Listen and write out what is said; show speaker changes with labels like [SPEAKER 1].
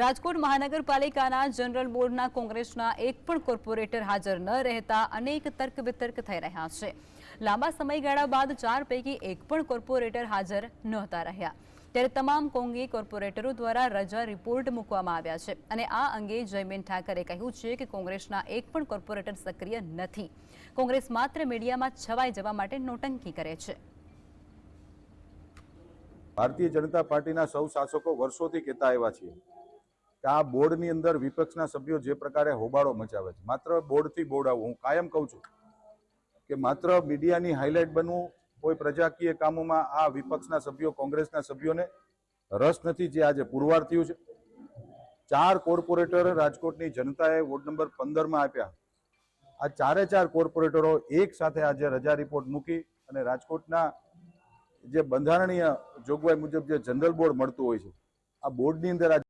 [SPEAKER 1] રાજકોટ મહાનગરપાલિકાના જનરલ બોર્ડના કોંગ્રેસના એક પણ કોર્પોરેટર હાજર ન રહેતા અનેક તર્ક વિતર્ક થઈ રહ્યા છે. લાંબા સમયગાળા બાદ ચાર પૈકી એક પણ કોર્પોરેટર હાજર નહોતા રહ્યા. ત્યારે તમામ કોંગી કોર્પોરેટરો દ્વારા રજા રિપોર્ટ મૂકવામાં આવ્યા છે અને આ અંગે જયમેન ઠાકરે કહ્યું છે કે કોંગ્રેસના એક પણ કોર્પોરેટર સક્રિય નથી. કોંગ્રેસ માત્ર મીડિયામાં છવાઈ જવા માટે નોટંકી કરે છે.
[SPEAKER 2] ભારતીય જનતા પાર્ટીના સૌ શાસકો વર્ષોથી કહેતા આવ્યા છીએ. કે આ બોર્ડની અંદર વિપક્ષના સભ્યો જે પ્રકારે હોબાળો મચાવે છે. માત્ર બોર્ડથી બોર્ડ આવું. હું કાયમ કહું છું કે માત્ર મીડિયાની હાઇલાઇટ બનવું કોઈ પ્રજાકીય કામોમાં આ વિપક્ષના સભ્યો, કોંગ્રેસના સભ્યોને રસ નથી જે આજે પુરવાર થયું છે. ચાર કોર્પોરેટર રાજકોટની જનતાએ વોર્ડ નંબર પંદરમાં આપ્યા. આ ચારે ચાર કોર્પોરેટરો એક સાથે આજે રજા રિપોર્ટ મૂકી અને રાજકોટના જે બંધારણીય જોગવાઈ મુજબ જે જનરલ બોર્ડ મળતું હોય છે, આ બોર્ડની અંદર આ